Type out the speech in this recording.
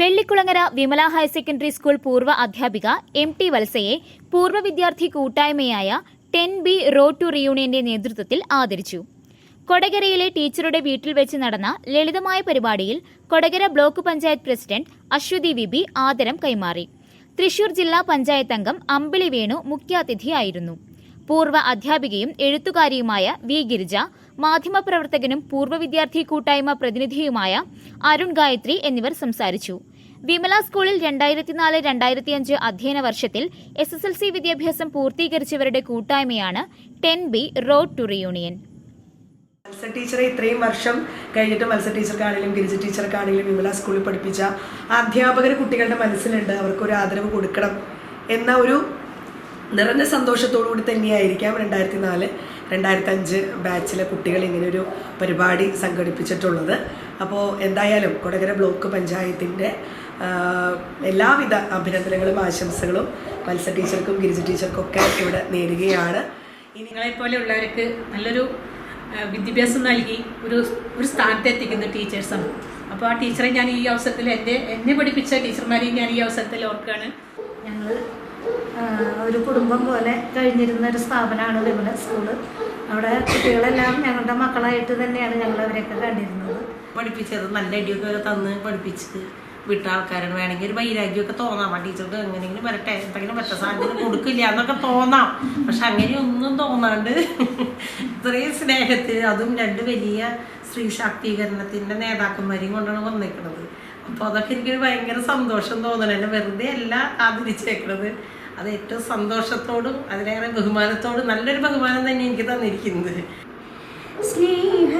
Vellikkulangara Vimala higher secondary school പൂർവ അധ്യാപിക M T വത്സയെ പൂർവ വിദ്യാർത്ഥി കൂട്ടായ്മയായ ടെൻ ബി റോഡ് ടു റിയൂണിയന്റെ നേതൃത്വത്തിൽ ആദരിച്ചു. കൊടകരയിലെ ടീച്ചറുടെ വീട്ടിൽ വെച്ച് നടന്ന ലളിതമായ പരിപാടിയിൽ Kodakara block panchayat president Aswathy VB ആദരം കൈമാറി. തൃശൂർ ജില്ലാ പഞ്ചായത്ത് അംഗം അമ്പിളി വേണു മുഖ്യാതിഥിയായിരുന്നു. പൂർവ അധ്യാപികയും എഴുത്തുകാരിയുമായ വി ഗിരിജ മാധ്യമപ്രവർത്തകനും പൂർവ വിദ്യാർത്ഥി കൂട്ടായ്മ പ്രതിനിധിയുമായ അരുൺ ഗായത്രി എന്നിവർ സംസാരിച്ചു. വിമല സ്കൂളിൽ രണ്ടായിരത്തിനാല് രണ്ടായിരത്തിയഞ്ച് അധ്യയന വർഷത്തിൽ എസ് എസ് എൽ സി വിദ്യാഭ്യാസം പൂർത്തീകരിച്ചവരുടെ കൂട്ടായ്മയാണ് ten B road to reunion. മത്സ്യ ടീച്ചറെ ഇത്രയും വർഷം കഴിഞ്ഞിട്ട് മത്സ്യ ടീച്ചർക്കാണെങ്കിലും ഗിരിജ ടീച്ചർക്കാണെങ്കിലും വിമല സ്കൂളിൽ പഠിപ്പിച്ച അധ്യാപകർ കുട്ടികളുടെ മനസ്സിലുണ്ട്. അവർക്കൊരു ആദരവ് കൊടുക്കണം എന്ന ഒരു നിറഞ്ഞ സന്തോഷത്തോടു കൂടി തന്നെയായിരിക്കാം രണ്ടായിരത്തി നാല് രണ്ടായിരത്തി അഞ്ച് ബാച്ചിലെ കുട്ടികൾ ഇങ്ങനെയൊരു പരിപാടി സംഘടിപ്പിച്ചിട്ടുള്ളത്. അപ്പോൾ എന്തായാലും കൊടകര ബ്ലോക്ക് പഞ്ചായത്തിന്റെ എല്ലാവിധ അഭിനന്ദനങ്ങളും ആശംസകളും മത്സ്യ ടീച്ചർക്കും ഗിരിജ ടീച്ചർക്കും ഒക്കെ ഇവിടെ നേരുകയാണ്. നിങ്ങളെ നിങ്ങളെപ്പോലെയുള്ളവർക്ക് നല്ലൊരു വിദ്യാഭ്യാസം നൽകി ഒരു ഒരു സ്ഥാനത്ത് എത്തിക്കുന്ന ടീച്ചേഴ്സാണ്. അപ്പോൾ ആ ടീച്ചറെ ഞാൻ ഈ അവസരത്തിൽ എന്റെ എന്നെ പഠിപ്പിച്ച ടീച്ചർമാരെയും ഞാൻ ഈ അവസരത്തിൽ ഓർക്കുകയാണ്. ഞങ്ങൾ ഒരു കുടുംബം പോലെ കഴിഞ്ഞിരുന്ന ഒരു സ്ഥാപനമാണ് വിമല സ്കൂൾ അവിടെ കുട്ടികളെല്ലാം ഞങ്ങളുടെ മക്കളായിട്ട് തന്നെയാണ് ഞങ്ങൾ അവരെയൊക്കെ കണ്ടിരുന്നത്. പഠിപ്പിച്ചത് നല്ല അടിയൊക്കെ തന്ന് പഠിപ്പിച്ച് വിട്ട ആൾക്കാരാണ്. വേണമെങ്കിൽ ഒരു വൈരാഗ്യമൊക്കെ തോന്നാം. ആ ടീച്ചർക്ക് എങ്ങനെയെങ്കിലും വരട്ടെ. എന്തെങ്കിലും പറ്റ സാഹചര്യം കൊടുക്കില്ല എന്നൊക്കെ തോന്നാം. പക്ഷെ അങ്ങനെയൊന്നും തോന്നാണ്ട് ഇത്രയും സ്നേഹത്തിൽ അതും രണ്ട് വലിയ സ്ത്രീ ശാക്തീകരണത്തിന്റെ നേതാക്കന്മാരെയും കൊണ്ടാണ് വന്നേക്കുന്നത് അപ്പോൾ അതൊക്കെ എനിക്ക് ഭയങ്കര സന്തോഷം തോന്നണം എന്നെ വെറുതെ അല്ല ആദരിച്ചേക്കുന്നത് അത് ഏറ്റവും സന്തോഷത്തോടും അതിലേറെ ബഹുമാനത്തോടും നല്ലൊരു ബഹുമാനം തന്നെ എനിക്ക് തന്നിരിക്കുന്നത്. സ്നേഹ